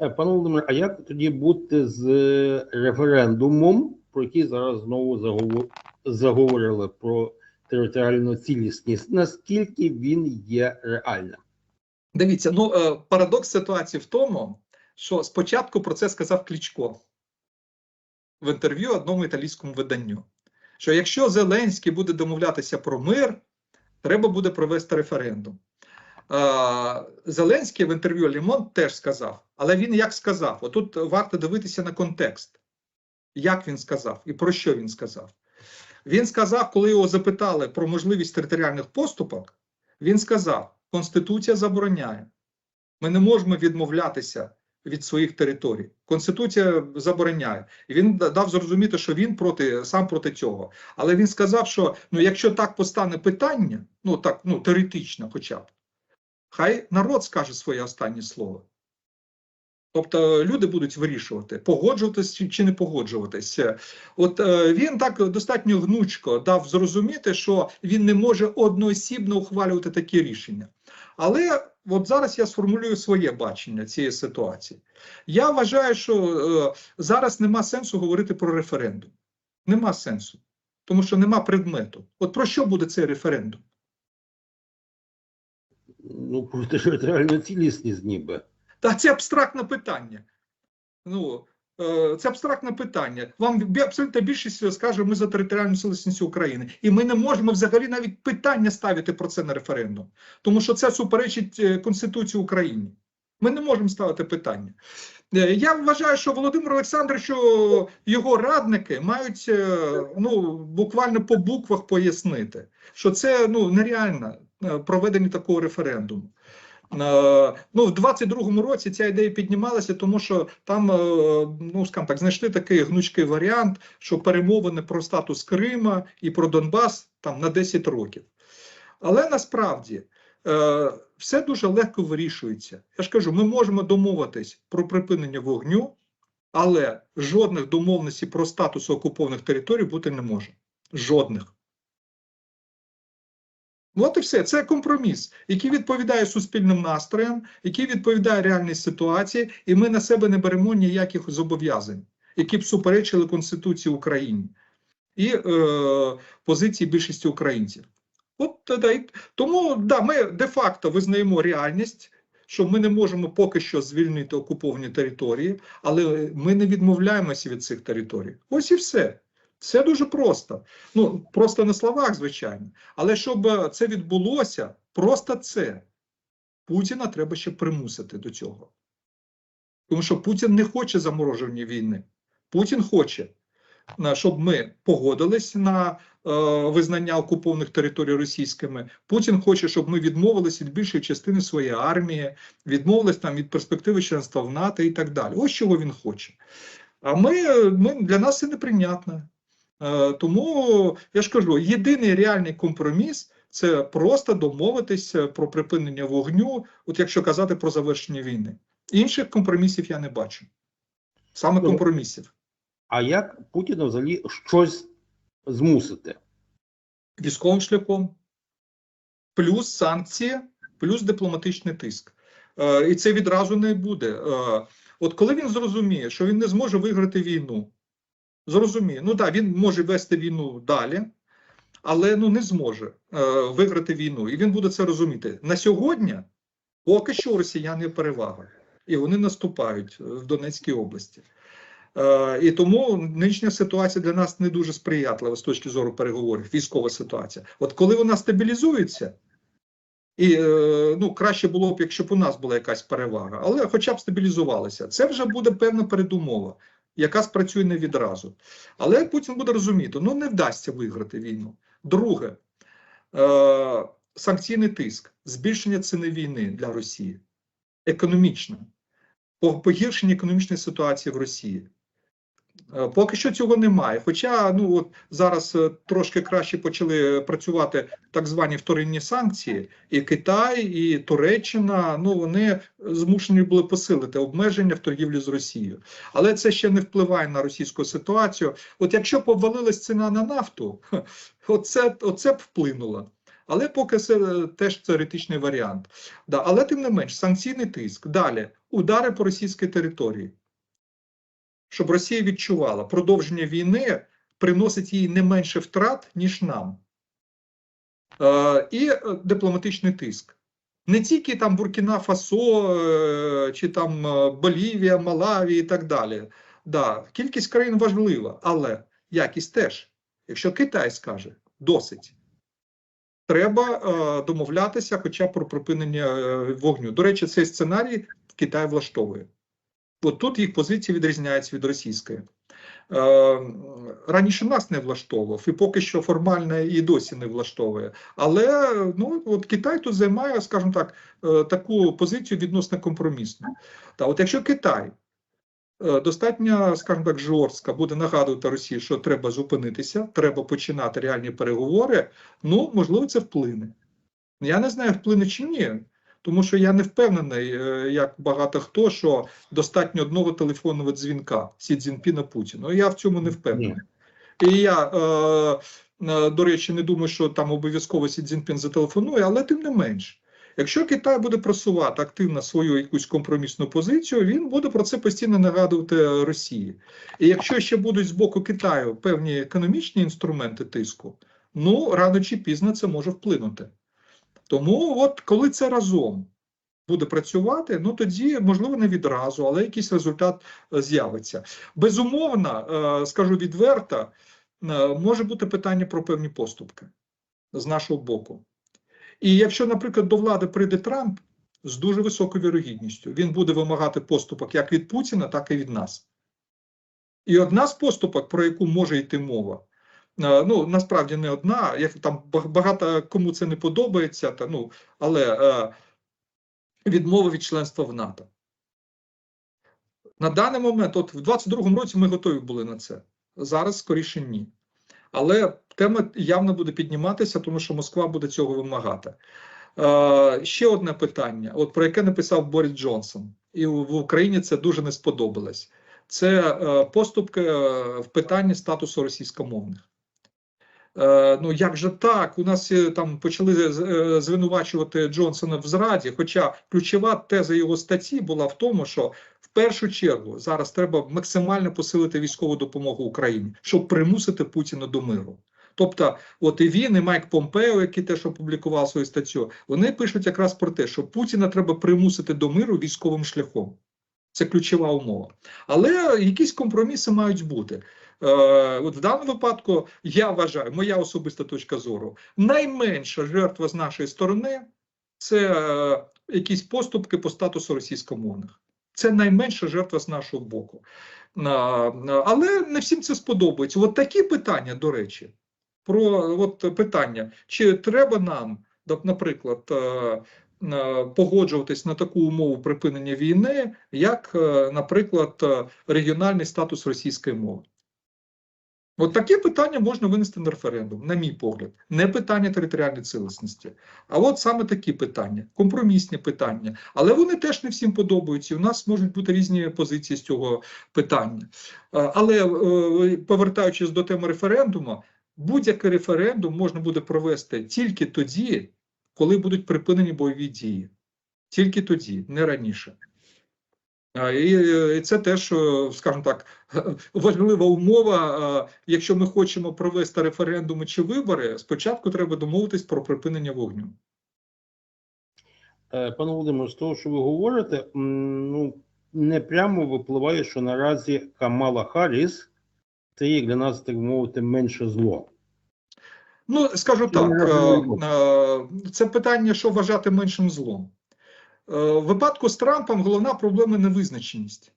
Е, Пане Володимире, а як тоді бути з е, референдумом, про який зараз знову заговорили про територіальну цілісність? Наскільки він є реальним? Дивіться, ну е, парадокс ситуації в тому, що спочатку про це сказав Кличко в інтерв'ю одному італійському виданню. Що якщо Зеленський буде домовлятися про мир, треба буде провести референдум. Зеленський в інтерв'ю Лімон теж сказав, але він як сказав: отут варто дивитися на контекст, як він сказав і про що він сказав. Він сказав, коли його запитали про можливість територіальних поступок, він сказав: Конституція забороняє. Ми не можемо відмовлятися від своїх територій. Конституція забороняє. І він дав зрозуміти, що він проти сам проти цього. Але він сказав, що ну, якщо так постане питання, ну так ну теоретично, хоча б, хай народ скаже своє останнє слово. Тобто люди будуть вирішувати, погоджуватись чи- чи не погоджуватися. От е, він так достатньо гнучко дав зрозуміти, що він не може одноосібно ухвалювати такі рішення. Але от зараз я сформулюю своє бачення цієї ситуації. Я вважаю, що е, зараз нема сенсу говорити про референдум. Нема сенсу, тому що нема предмету. От про що буде цей референдум? Ну, про територіальну цілісність ніби. Та це абстрактне питання. Ну, е, це абстрактне питання. Вам абсолютно більшість скаже, ми за територіальну цілісність України. І ми не можемо взагалі навіть питання ставити про це на референдум, тому що це суперечить е, Конституції України. Ми не можемо ставити питання. Е, Я вважаю, що Володимир Олександрович, його радники мають е, ну, буквально по буквах пояснити, що це ну, нереально е, проведення такого референдуму. Е, Ну, в 22-му році ця ідея піднімалася, тому що там, е, ну скажімо так, знайшли такий гнучкий варіант, що перемовини про статус Крима і про Донбас там на 10 років. Але насправді все дуже легко вирішується. Я ж кажу, ми можемо домовитись про припинення вогню, але жодних домовленостей про статус окупованих територій бути не може. Жодних. Ну, От і все. Це компроміс, який відповідає суспільним настроям, який відповідає реальній ситуації, і ми на себе не беремо ніяких зобов'язань, які б суперечили Конституції України і е, позиції більшості українців. От й- тому да, ми де-факто визнаємо реальність, що ми не можемо поки що звільнити окуповані території, але ми не відмовляємося від цих територій. Ось і все. Все дуже просто. Ну просто на словах, звичайно. Але щоб е, це відбулося, просто це Путіна треба ще примусити до цього. Тому що Путін не хоче замороження війни. Путін хоче, щоб ми погодились на е, визнання окупованих територій російськими. Путін хоче, щоб ми відмовилися від більшої частини своєї армії, відмовились там від перспективи членства в НАТО і так далі. Ось чого він хоче. А ми, е, ми для нас це неприйнятно. Е, Тому я ж кажу, єдиний реальний компроміс це просто домовитися про припинення вогню, от якщо казати про завершення війни. Інших компромісів я не бачу. Саме компромісів. А як Путіна взагалі щось змусити? Військовим шляхом, плюс санкції, плюс дипломатичний тиск. Е, І це відразу не буде. Е, От коли він зрозуміє, що він не зможе виграти війну, зрозуміє, ну так, він може вести війну далі, але ну не зможе е, виграти війну. І він буде це розуміти. На сьогодні поки що у росіян є перевага, і вони наступають в Донецькій області. Е, і тому нинішня ситуація для нас не дуже сприятлива з точки зору переговорів, військова ситуація. От коли вона стабілізується, і е, ну, краще було б, якщо б у нас була якась перевага, але хоча б стабілізувалася. Це вже буде певна передумова, яка спрацює не відразу. Але Путін буде розуміти, ну не вдасться виграти війну. Друге, е, санкційний тиск, збільшення ціни війни для Росії, економічне, погіршення економічної ситуації в Росії. Е, Поки що цього немає. Хоча ну от зараз е, трошки краще почали працювати так звані вторинні санкції, і Китай, і Туреччина ну вони змушені були посилити обмеження в торгівлі з Росією. Але це ще не впливає на російську ситуацію. От якщо б обвалилась ціна на нафту, оце, оце б вплинуло. Але поки це е, теж теоретичний варіант. Да, але тим не менш, санкційний тиск. Далі удари по російській території, щоб Росія відчувала, продовження війни приносить їй не менше втрат, ніж нам. Е, і е, дипломатичний тиск. Не тільки там Буркіна Фасо, е, чи там Болівія, Малаві і так далі. Да, кількість країн важлива, але якість теж. Якщо Китай скаже, досить. Треба домовлятися хоча б про припинення вогню. До речі, цей сценарій Китай влаштовує. От тут їх позиція відрізняється від російської. Е, раніше нас не влаштовував, і поки що формально і досі не влаштовує. Але ну, от Китай тут займає, скажімо так, е, таку позицію відносно компромісну. Та от якщо Китай е, достатньо, скажімо так, жорстко буде нагадувати Росії, що треба зупинитися, треба починати реальні переговори, ну можливо, це вплине. Я не знаю, вплине чи ні. Тому що я не впевнений, е, як багато хто, що достатньо одного телефонного дзвінка Сі Цзіньпіна Путіну. Я в цьому не впевнений. І я, е, е, до речі, не думаю, що там обов'язково Сі Цзіньпін зателефонує, але тим не менш. Якщо Китай буде просувати активно свою якусь компромісну позицію, він буде про це постійно нагадувати Росії. І якщо ще будуть з боку Китаю певні економічні інструменти тиску, ну рано чи пізно це може вплинути. Тому, от коли це разом буде працювати, ну тоді можливо не відразу, але якийсь результат е, з'явиться. Безумовно, е, скажу відверто, е, може бути питання про певні поступки з нашого боку. І якщо, наприклад, до влади прийде Трамп з дуже високою вірогідністю, він буде вимагати поступок як від Путіна, так і від нас. І одна з поступок, про яку може йти мова, ну насправді не одна, як там багато кому це не подобається, та ну але е, відмова від членства в НАТО. На даний момент, от в 22-му році ми готові були на це. Зараз скоріше ні. Але тема явно буде підніматися, тому що Москва буде цього вимагати. Е, ще одне питання, от про яке написав Борис Джонсон, і в в Україні це дуже не сподобалось. Це е, поступки е, в питанні статусу російськомовних. Е, ну як же так? У нас е, там почали е, звинувачувати Джонсона в зраді. Хоча ключова теза його статті була в тому, що в першу чергу зараз треба максимально посилити військову допомогу Україні, щоб примусити Путіна до миру. Тобто, от і він, і Майк Помпео, який теж опублікував свою статтю, вони пишуть якраз про те, що Путіна треба примусити до миру військовим шляхом. Це ключова умова. Але якісь компроміси мають бути. Е, от в даному випадку я вважаю, моя особиста точка зору, найменша жертва з нашої сторони це е, якісь поступки по статусу російськомовних. Це найменша жертва з нашого боку. А, але не всім це сподобається. От такі питання, до речі, про от питання, чи треба нам, наприклад, е, е, погоджуватись на таку умову припинення війни, як, е, наприклад, е, регіональний статус російської мови. От таке питання можна винести на референдум, на мій погляд, не питання територіальної цілісності, а от саме такі питання, компромісні питання. Але вони теж не всім подобаються. і У нас можуть бути різні позиції з цього питання. Е, Але е, повертаючись до теми референдуму, будь-який референдум можна буде провести тільки тоді, коли будуть припинені бойові дії. Тільки тоді, не раніше. І, е, це теж, е, скажімо так, важлива умова. е, Якщо ми хочемо провести референдуми чи вибори, спочатку треба домовитись про припинення вогню. Пане Володимир, з того, що ви говорите, ну не прямо випливає, що наразі Камала Харріс це є для нас, так мовити, менше зло. Ну, скажу так, е, е, це питання, що вважати меншим злом. Е, В випадку з Трампом головна проблема невизначеність.